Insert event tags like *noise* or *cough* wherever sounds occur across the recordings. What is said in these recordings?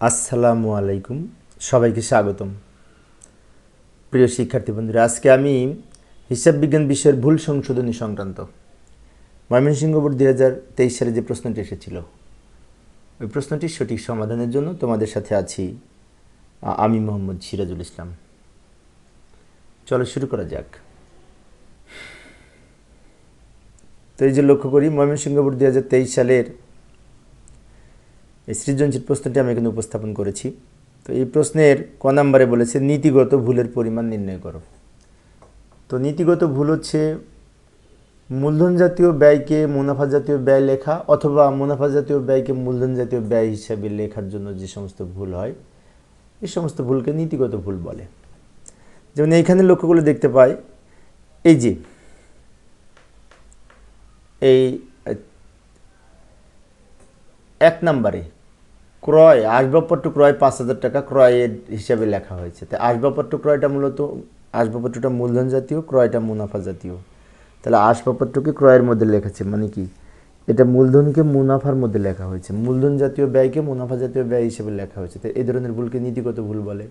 আসসালামু আলাইকুম, সবাইকে স্বাগতম। প্রিয় শিক্ষার্থী বন্ধুরা, আজকে আমি হিসাব বিজ্ঞান বিষয়ের ভুল সংশোধনী সংক্রান্ত ময়মনসিংহ বোর্ড দুই হাজার তেইশ সালে যে প্রশ্নটি এসেছিল, ওই প্রশ্নটির সঠিক সমাধানের জন্য তোমাদের সাথে আছি আমি মোহাম্মদ সিরাজুল ইসলাম। চলো শুরু করা যাক। তো এই যে লক্ষ্য করি, ময়মনসিংহ বোর্ড দুই হাজার তেইশ সালের এই সৃজনশীল প্রশ্নটি আমি এখানে উপস্থাপন করেছি। তো এই প্রশ্নের ক নাম্বারে বলেছে, নীতিগত ভুলের পরিমাণ নির্ণয় করো। তো নীতিগত ভুল হচ্ছে মূলধন জাতীয় ব্যয়কে মুনাফা জাতীয় ব্যয় লেখা অথবা মুনাফা জাতীয় ব্যয়কে মূলধন জাতীয় ব্যয় হিসাবে লেখার জন্য যে সমস্ত ভুল হয়, এই সমস্ত ভুলকে নীতিগত ভুল বলে। যেমন এইখানে লক্ষ্যগুলো দেখতে পাই। এই যে, এই এক নম্বরে ক্রয়, আসবাবপত্র ক্রয় পাঁচ হাজার টাকা ক্রয়ের হিসাবে লেখা হয়েছে। তাই আসবাবপত্র ক্রয়টা মূলত, আসবাবপত্রটা মূলধন জাতীয়, ক্রয়টা মুনাফা জাতীয়। তাহলে আসবাবপত্রকে ক্রয়ের মধ্যে লেখাছে মানে কি? এটা মূলধনকে মুনাফার মধ্যে লেখা হয়েছে। মূলধন জাতীয় ব্যয়কে মুনাফা জাতীয় ব্যয় হিসেবে লেখা হয়েছে। তাই এই ধরনের ভুলকে নীতিগত ভুল বলে।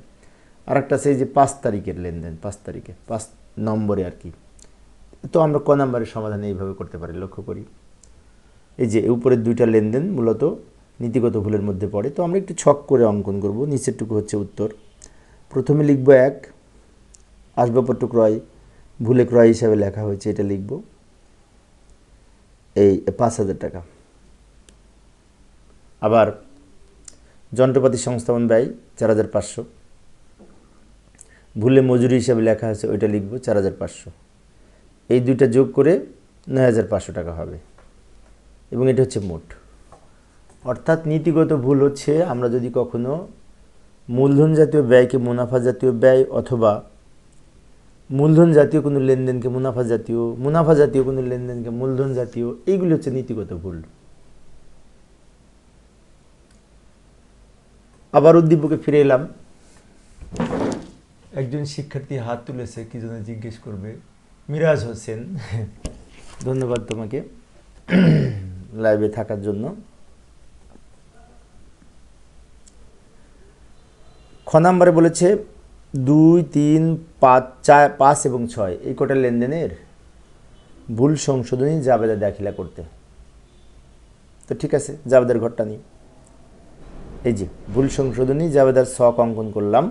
আর একটা সেই যে পাঁচ তারিখের লেনদেন, পাঁচ তারিখে, পাঁচ নম্বরে আর কি। তো আমরা ক নম্বরের সমাধান এইভাবে করতে পারি, লক্ষ্য করি। এই যে উপরের দুইটা লেনদেন মূলত নীতিগত ভুলের মধ্যে পড়ে। তো আমরা একটু ছক করে অঙ্কন করব। নিচেরটুকু হচ্ছে উত্তর। প্রথমে লিখব এক, আসবাবপত্র ক্রয়, ভুলে ক্রয় হিসাবে লেখা হয়েছে, এটা লিখব। এই পাঁচ হাজার টাকা। আবার যন্ত্রপাতি সংস্থাপন ব্যয় চার হাজার পাঁচশো। ভুলে মজুরি হিসাবে লেখা হয়েছে ওইটা লিখব চার হাজার পাঁচশো। এই দুইটা যোগ করে নয় হাজার পাঁচশো টাকা হবে। এবং এটা হচ্ছে মোট। অর্থাৎ নীতিগত ভুল হচ্ছে আমরা যদি কখনো মূলধন জাতীয় ব্যয়কে মুনাফা জাতীয় ব্যয় অথবা মূলধন জাতীয় কোনো লেনদেনকে মুনাফা জাতীয় মুনাফা জাতীয় কোনো লেনদেনকে মূলধন জাতীয় এইগুলি হচ্ছে নীতিগত ভুল। আবার উদ্দীপকে ফিরে এলাম। একজন শিক্ষার্থী হাত তুলেছে কি জন্য জিজ্ঞেস করবে। মিরাজ হোসেন। ধন্যবাদ তোমাকে। *coughs* লাইভে থাকার জন্য। নাম্বারে বলেছে দুই, তিন, পাঁচ, চার, পাঁচ এবং ছয়। এই কটা লেনদেনের ভুল সংশোধনী জাবেদা দাখিলা করতে। তো ঠিক আছে, জাবেদার ঘরটা নিই। এই যে, ভুল সংশোধনী, জাবেদার শখ অঙ্কন করলাম।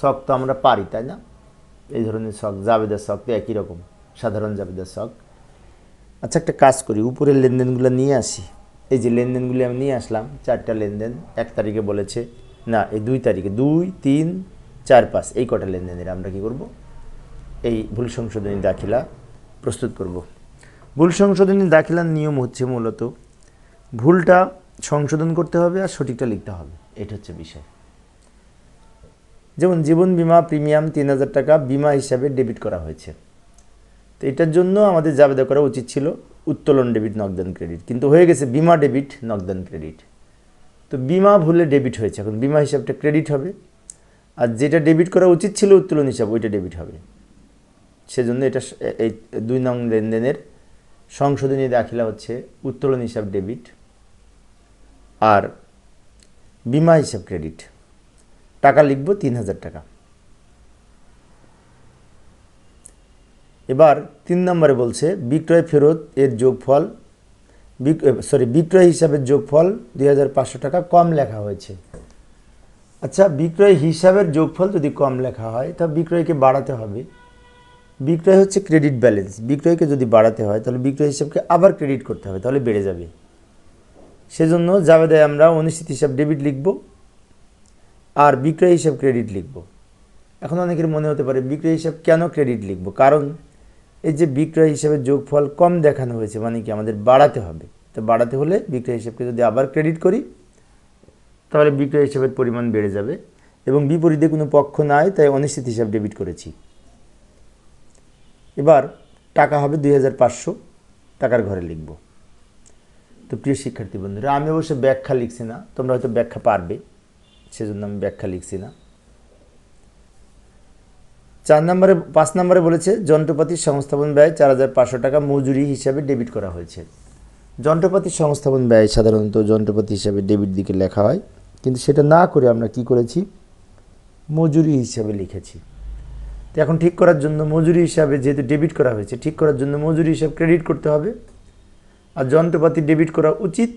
শখ তো আমরা পারি, তাই না? এই ধরনের শখ, জাবেদার শখ তো একই রকম, সাধারণ জাবেদার শখ। আচ্ছা একটা কাজ করি, উপরের লেনদেনগুলো নিয়ে আসি। এই যে লেনদেনগুলি আমি নিয়ে আসলাম, চারটা লেনদেন, এক তারিখে বলেছে না, এই দুই তারিখে, দুই, তিন, চার, পাঁচ, এই কটা লেনদেনের আমরা কি করব? এই ভুল সংশোধনী দাখিলা প্রস্তুত করব। ভুল সংশোধনী দাখিলার নিয়ম হচ্ছে মূলত ভুলটা সংশোধন করতে হবে আর সঠিকটা লিখতে হবে। এটা হচ্ছে বিষয়। যেমন জীবন বিমা প্রিমিয়াম তিন হাজার টাকা বিমা হিসাবে ডেবিট করা হয়েছে। তো এটার জন্য আমাদের জাবেদা করা উচিত ছিল উত্তোলন ডেবিট নগদান ক্রেডিট। কিন্তু হয়ে গেছে বিমা ডেবিট নগদান ক্রেডিট। তো বিমা ভুলে ডেবিট হয়েছে। এখন বিমা হিসাবটা ক্রেডিট হবে। আর যেটা ডেবিট করা উচিত ছিল উত্তোলন হিসাব, ওইটা ডেবিট হবে। সেজন্য এটা এই দুই নং লেনদেনের সংশোধনী দাখিলা হচ্ছে উত্তোলন হিসাব ডেবিট আর বিমা হিসাব ক্রেডিট টাকা লিখব তিন হাজার টাকা। এবার তিন নম্বরে বলছে, বিক্রয় ফেরত এর যোগফল সরি বিক্রয় হিসাবের যোগফল দুই হাজার পাঁচশো টাকা কম লেখা হয়েছে। আচ্ছা বিক্রয় হিসাবের যোগফল যদি কম লেখা হয়, তা বিক্রয়কে বাড়াতে হবে। বিক্রয় হচ্ছে ক্রেডিট ব্যালেন্স। বিক্রয়কে যদি বাড়াতে হয়, তাহলে বিক্রয় হিসাবকে আবার ক্রেডিট করতে হবে, তাহলে বেড়ে যাবে। সেজন্য জাবেদায় আমরা অনিশ্চিত হিসাব ডেবিট লিখব আর বিক্রয় হিসাব ক্রেডিট লিখব। এখন অনেকের মনে হতে পারে বিক্রয় হিসাব কেন ক্রেডিট লিখব? কারণ এই যে বিক্রয় হিসাবে যোগফল কম দেখানো হয়েছে মানে কি আমাদের বাড়াতে হবে। তো বাড়াতে হলে বিক্রয় হিসাবকে যদি আবার ক্রেডিট করি, তাহলে বিক্রয় হিসাবের পরিমাণ বেড়ে যাবে এবং বিপরীতে কোনো পক্ষ নাই, তাই অনিশ্চিত হিসাব ডেবিট করেছি। এবার টাকা হবে দুই হাজার পাঁচশো, টাকার ঘরে লিখব। তো প্রিয় শিক্ষার্থী বন্ধুরা, আমি অবশ্য ব্যাখ্যা লিখছি না, তোমরা হয়তো ব্যাখ্যা পারবে, সেজন্য আমি ব্যাখ্যা লিখছি না। চার নম্বরে, পাঁচ নম্বরে বলেছে যন্ত্রপাতির সংস্থাপন ব্যয় চার হাজার পাঁচশো টাকা মজুরি হিসাবে ডেবিট করা হয়েছে। যন্ত্রপাতি সংস্থাপন ব্যয় সাধারণত যন্ত্রপাতি হিসাবে ডেবিট দিকে লেখা হয়, কিন্তু সেটা না করে আমরা কি করেছি? মজুরি হিসাবে লিখেছি। তো এখন ঠিক করার জন্য মজুরি হিসাবে যেহেতু ডেবিট করা হয়েছে, ঠিক করার জন্য মজুরি হিসাব ক্রেডিট করতে হবে। আর যন্ত্রপাতি ডেবিট করা উচিত,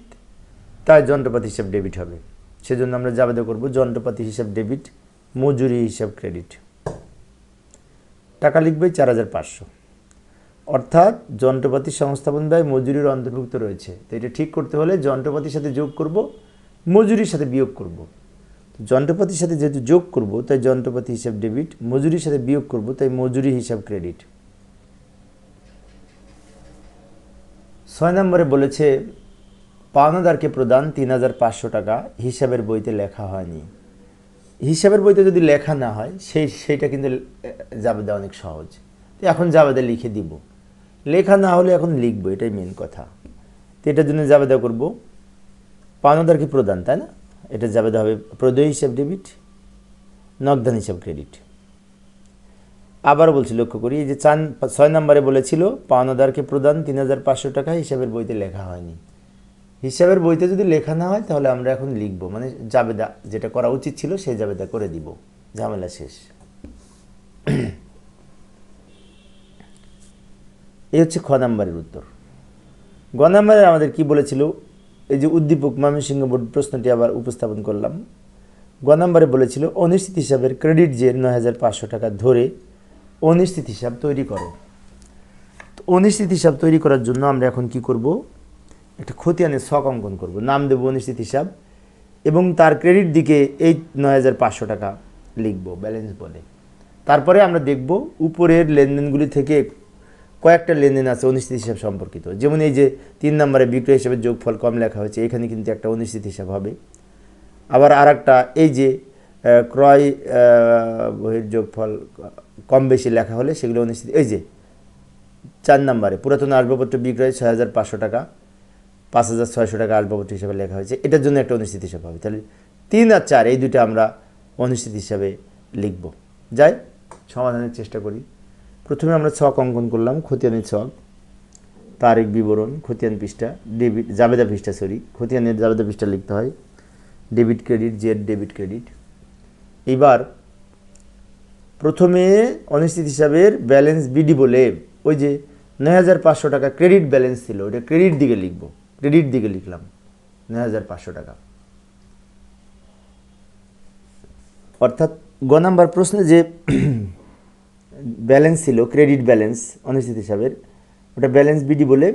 তাই যন্ত্রপাতি হিসাব ডেবিট হবে। সেজন্য আমরা জাবেদা করব, যন্ত্রপাতি হিসাব ডেবিট, মজুরি হিসাব ক্রেডিট। টাকা লিখবে চার হাজার পাঁচশো। অর্থাৎ যন্ত্রপাতি সংস্থাপন ব্যয় মজুরির অন্তর্ভুক্ত রয়েছে। তো এটা ঠিক করতে হলে যন্ত্রপাতির সাথে যোগ করব, মজুরির সাথে বিয়োগ করব। যন্ত্রপাতির সাথে যেহেতু যোগ করব, তাই যন্ত্রপাতি হিসাব ডেবিট, মজুরির সাথে বিয়োগ করব, তাই মজুরি হিসাব ক্রেডিট। ছয় নম্বরে বলেছে, পাওনাদারকে প্রদান তিন হাজার পাঁচশো টাকা হিসাবের বইতে লেখা হয়নি। হিসাবের বইতে যদি লেখা না হয়, সেই, সেইটা কিন্তু জাবেদা অনেক সহজ। তো এখন জাবেদা লিখে দিব। লেখা না হলে এখন লিখব, এটাই মেন কথা। তো এটার জন্য জাবেদা করব। পাওনাদার কি প্রদান, তাই না? এটা জাবেদা হবে প্রদেয় হিসাব ডেবিট নগদান হিসাব ক্রেডিট আবারও বলছি, লক্ষ্য করি যে চান, ছয় নম্বরে বলেছিল পাওনাদারকে প্রদান তিন হাজার পাঁচশো টাকা হিসাবের বইতে লেখা হয়নি। হিসাবের বইতে যদি লেখা না হয়, তাহলে আমরা এখন লিখব। মানে জাবেদা যেটা করা উচিত ছিল, সেই জাবেদা করে দিব। ঝামেলা শেষ। এই হচ্ছে খ নাম্বারের উত্তর। গ নাম্বারে আমাদের কি বলেছিল? এই যে উদ্দীপক ময়মনসিংহ বোর্ড প্রশ্নটি আবার উপস্থাপন করলাম। গ নাম্বারে বলেছিল, অনিশ্চিত হিসাবের ক্রেডিট যে নয় হাজার পাঁচশো টাকা ধরে অনিশ্চিত হিসাব তৈরি করো। অনিশ্চিত হিসাব তৈরি করার জন্য আমরা এখন কি করব? একটা খতিয়ানের শখ অঙ্কন করব। নাম দেবো অনিশ্চিত হিসাব এবং তার ক্রেডিট দিকে এই নয় হাজার পাঁচশো টাকা লিখব ব্যালেন্স বলে। তারপরে আমরা দেখব উপরের লেনদেনগুলি থেকে কয়েকটা লেনদেন আছে অনিশ্চিত হিসাব সম্পর্কিত। যেমন এই যে তিন নম্বরে বিক্রয় হিসাবে যোগফল কম লেখা হয়েছে, এখানে কিন্তু একটা অনিশ্চিত হিসাব হবে। আবার আর এই যে ক্রয় যোগফল কম বেশি লেখা হলে সেগুলো অনিশ্চিত, এই যে চার নম্বরে পুরাতন আসবাবপত্র বিক্রয় ছয় হাজার পাঁচশো টাকা। পাঁচ হাজার ছয়শো টাকা আসবাবপত্র হিসাবে লেখা হয়েছে। এটার জন্য একটা অনুষ্ঠিত হিসাব হবে। তাহলে তিন আর চার, এই দুটো আমরা অনুষ্ঠিত হিসাবে লিখব। যাই, সমাধানের চেষ্টা করি। প্রথমে আমরা ছক অঙ্কন করলাম, খতিয়ানের ছক, তারিখ বিবরণ, খতিয়ান পৃষ্ঠা, ডেবিট, জাবেদা পৃষ্ঠা সরি খতিয়ানের জাবেদা পৃষ্ঠা লিখতে হয়। ডেবিট ক্রেডিট, জেড ডেবিট ক্রেডিট। এবার প্রথমে অনিশ্চিত হিসাবের ব্যালেন্স বিডি বলে ওই যে নয় হাজার পাঁচশো টাকা ক্রেডিট ব্যালেন্স ছিল ওটা ক্রেডিট দিকে লিখব। ক্রেডিট দিকে লিখলাম, নয় হাজার পাঁচশো টাকা। অর্থাৎ গ নাম্বার প্রশ্নে যে *clears throat* ব্যালেন্স ছিল, ক্রেডিট ব্যালেন্স, অনিশ্চিত হিসাবের, ওটা ব্যালেন্স বিডি বলে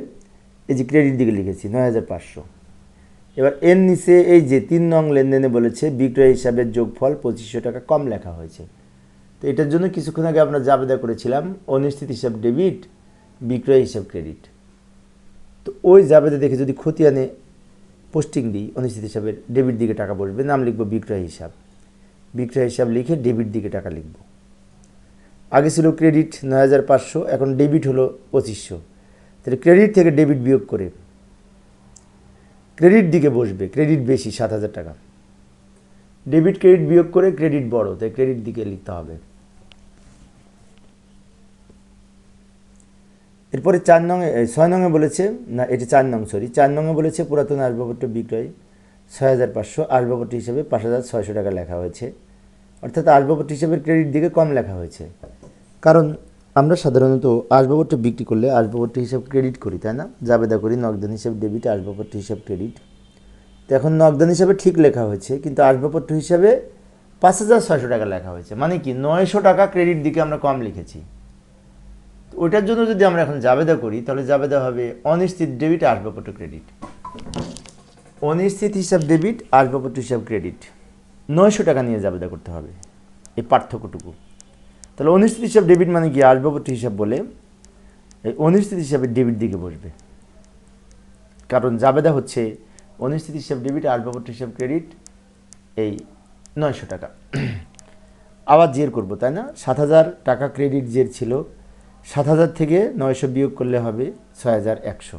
এই যে ক্রেডিট দিকে লিখেছি, নয় হাজার পাঁচশো। এবার এর নিচে এই যে তিন নং লেনদেনে বলেছে, বিক্রয় হিসাবের যোগফল পঁচিশশো টাকা কম লেখা হয়েছে। তো এটার জন্য কিছুক্ষণ আগে আমরা জাবেদা করেছিলাম, অনিশ্চিত হিসাব ডেবিট, বিক্রয় হিসাব ক্রেডিট। তো ওই জাবেদা দেখে যদি খতিয়ানে পোস্টিং দিই, অনিশ্চিত হিসাবে ডেবিট দিকে টাকা বসবে, নাম লিখব বিক্রয় হিসাব। বিক্রয় হিসাব লিখে ডেবিট দিকে টাকা লিখব। আগে ছিল ক্রেডিট নয় হাজার পাঁচশো, এখন ডেবিট হলো পঁচিশশো। তাহলে ক্রেডিট থেকে ডেবিট বিয়োগ করে ক্রেডিট দিকে বসবে ক্রেডিট বেশি, সাত হাজার টাকা। ডেবিট ক্রেডিট বিয়োগ করে ক্রেডিট বড়, তাই ক্রেডিট দিকে লিখতে হবে। এরপরে চার নঙে ছয় নঙে বলেছে, না এটি চার নং সরি চার নঙে বলেছে পুরাতন আসবাবপত্র বিক্রয় ছয় হাজার পাঁচশো, আসবাবপত্র হিসেবে পাঁচ হাজার ছয়শো টাকা লেখা হয়েছে। অর্থাৎ আসবাবপত্র হিসেবে ক্রেডিট দিকে কম লেখা হয়েছে। কারণ আমরা সাধারণত আসবাবপত্র বিক্রি করলে আসবাবপত্র হিসাব ক্রেডিট করি, তাই না? জাবেদা করি নগদান হিসাব ডেবিট আসবাবপত্র হিসাব ক্রেডিট তো এখন নগদান হিসাবে ঠিক লেখা হয়েছে, কিন্তু আসবাবপত্র হিসাবে পাঁচ হাজার ছয়শো টাকা লেখা হয়েছে। মানে কি, নয়শো টাকা ক্রেডিট দিকে আমরা কম লিখেছি। তো ওইটার জন্য যদি আমরা এখন জাবেদা করি, তাহলে জাবেদা হবে অনিশ্চিত ডেবিট আসবাবপত্র ক্রেডিট অনিশ্চিত হিসাব ডেবিট আসবাবপত্র হিসাব ক্রেডিট নয়শো টাকা নিয়ে জাবেদা করতে হবে, এই পার্থক্যটুকু। তাহলে অনিশ্চিত হিসাব ডেবিট মানে কি? আসবাবপত্র হিসাব বলে এই অনিশ্চিত হিসাবে ডেবিট দিকে বসবে। কারণ জাবেদা হচ্ছে অনিশ্চিত হিসাব ডেবিট আসবাবপত্র হিসাব ক্রেডিট এই নয়শো টাকা। আবার জের করব, তাই না? সাত হাজার টাকা ক্রেডিট জের ছিল। সাত হাজার থেকে নয়শো বিয়োগ করলে হবে ছয় হাজার একশো।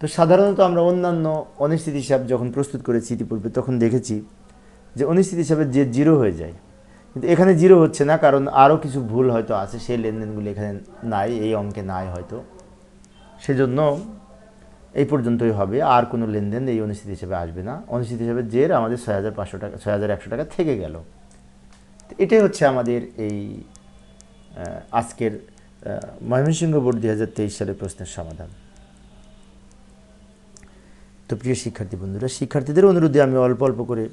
তো সাধারণত আমরা অন্যান্য অনিশ্চিত হিসাব যখন প্রস্তুত করেছি ইতিপূর্বে, তখন দেখেছি যে অনিশ্চিত হিসাবে যে জিরো হয়ে যায়, কিন্তু এখানে জিরো হচ্ছে না, কারণ আরও কিছু ভুল হয়তো আছে, সেই লেনদেনগুলো এখানে নাই, এই অঙ্কে নাই হয়তো। সেজন্য এই পর্যন্তই হবে, আর কোনো লেনদেন এই অনিশ্চিত হিসেবে আসবে না। অনিশ্চিত হিসেবে জের আমাদের ছয় হাজার পাঁচশো টাকা, ছয় হাজার একশো টাকা থেকে গেল। এটাই হচ্ছে আমাদের এই আজকের ময়মনসিংহ বোর্ড দুই হাজার তেইশ সালের প্রশ্নের সমাধান। তো প্রিয় শিক্ষার্থী বন্ধুরা, শিক্ষার্থীদের অনুরোধে আমি অল্প অল্প করে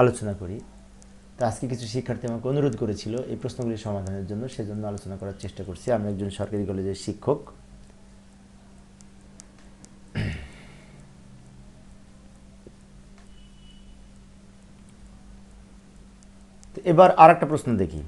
আলোচনা করি। তো আজকে কিছু শিক্ষার্থী আমাকে অনুরোধ করেছিল এই প্রশ্নগুলি সমাধানের জন্য, সেজন্য আলোচনা করার চেষ্টা করছি। আমি একজন সরকারি কলেজের শিক্ষক। এবার আর একটা প্রশ্ন দেখি।